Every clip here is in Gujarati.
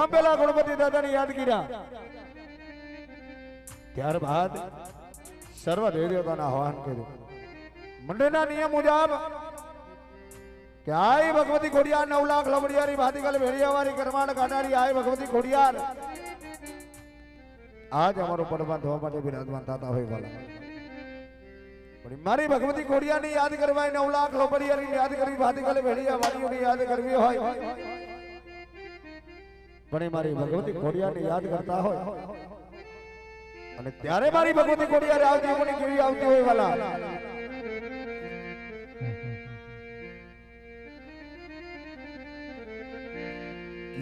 આમ પેલા ગણપતિ દાદાને યાદ કર્યા ત્યારબાદ સર્વ દેવતાના આહવાન કર્યું. મંડળના નિયમ મુજબ કે આય ભગવતી ખોડિયાર, નવ લાખ લમડિયારી ભાતીકલ ભેડિયાવાળી કરમાણ કાઢારી આય ભગવતી ખોડિયાર. આજ અમારું પરમાન થવા માટે બિરાજમાન થતા હોય પણ મારી ભગવતી ખોડિયારની યાદ કરવા નવ લાખ લોબડિયાની યાદ કરવી ભાતીકલ ભેડિયાવાળીઓની યાદ કરવી હોય. પણ એ મારી ભગવતી ખોડિયારને યાદ કરતા હોય અને ત્યારે મારી ભગવતી ખોડિયાર આવતી પણ કેવી આવતી હોય વાલા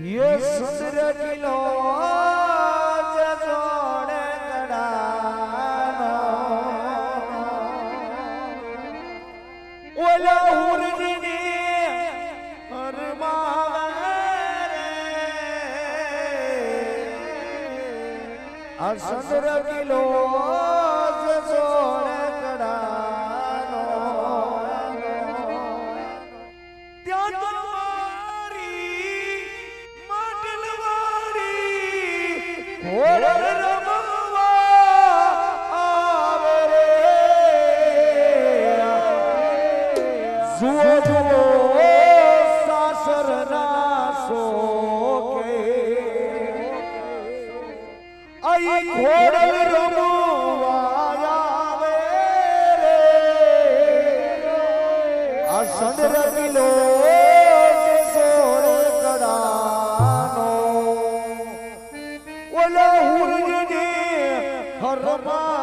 ये सुंदर किलो કિલો. Corona.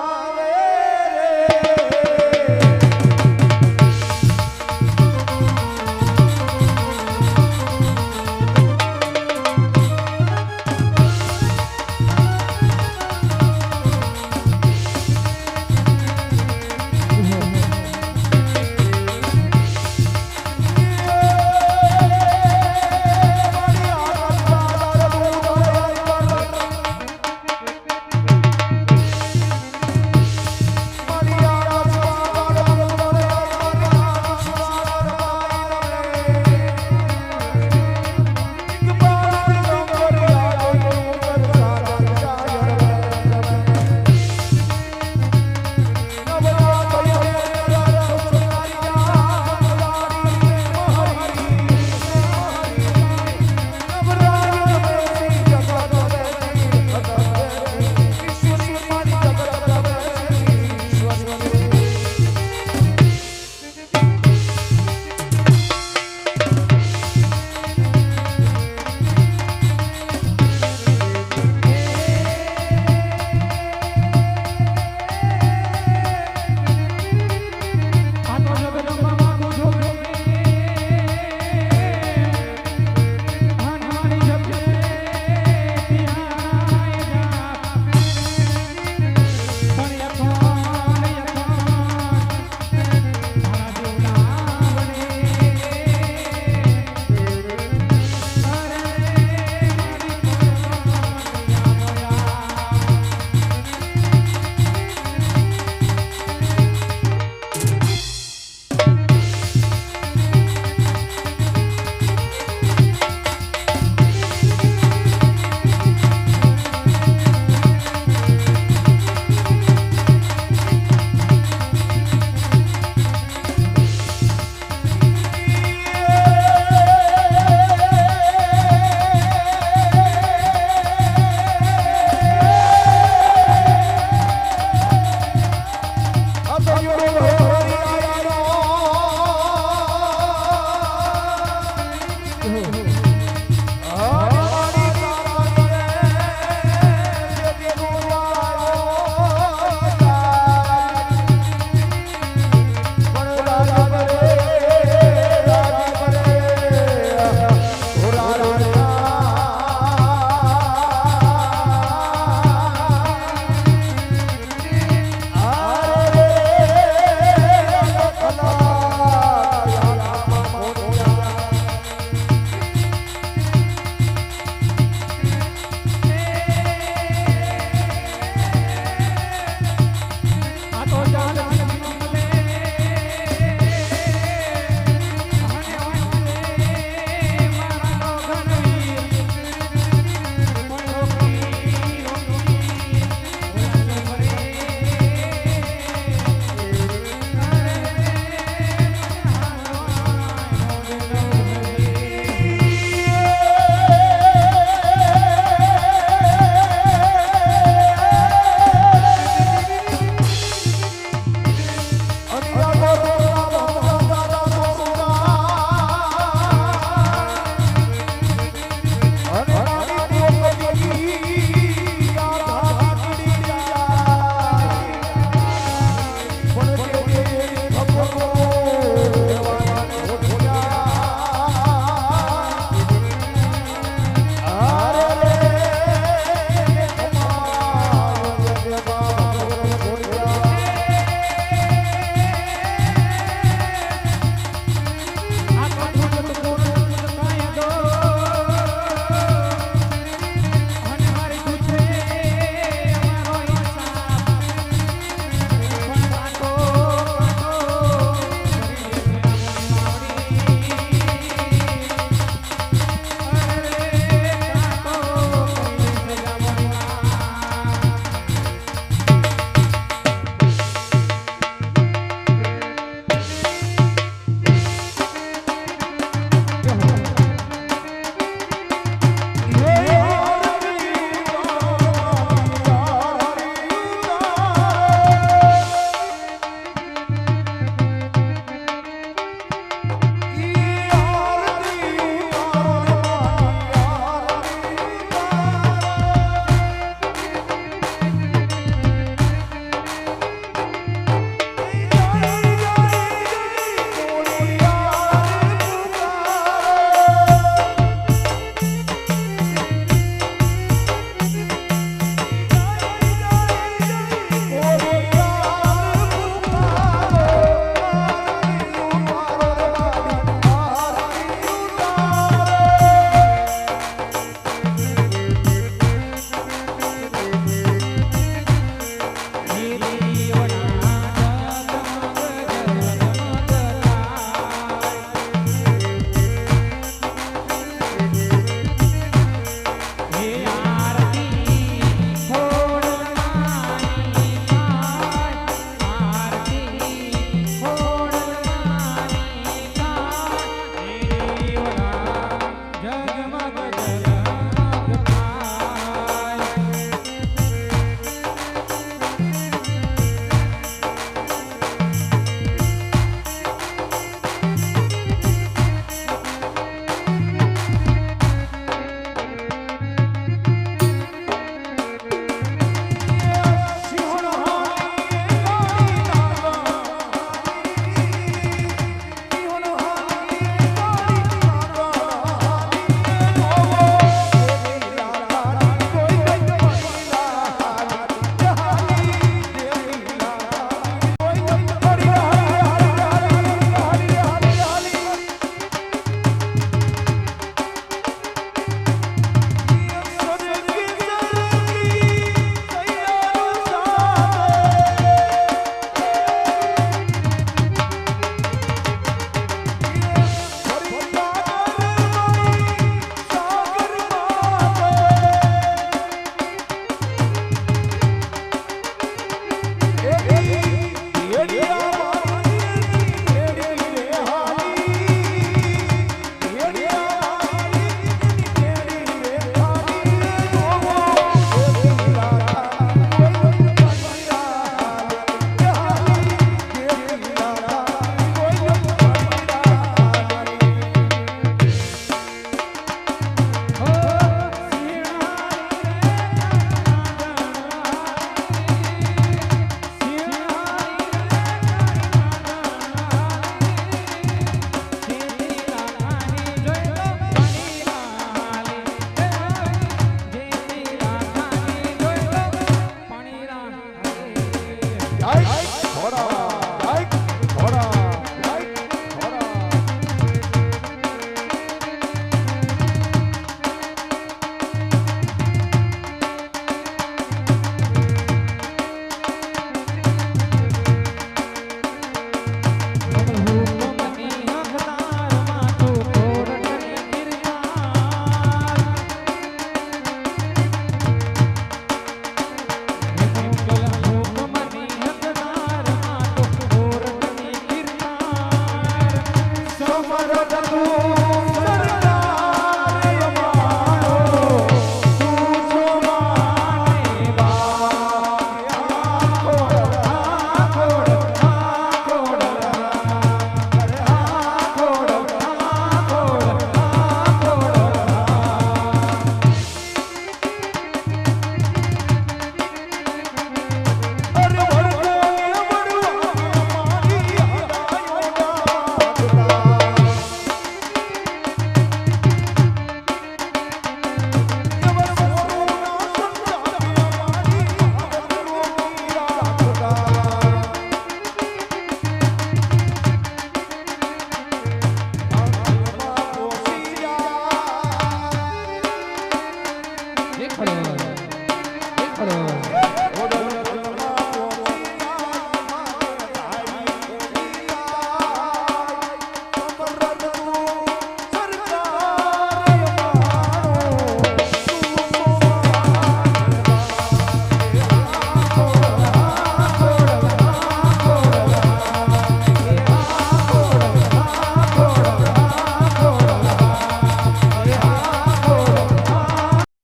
Oh.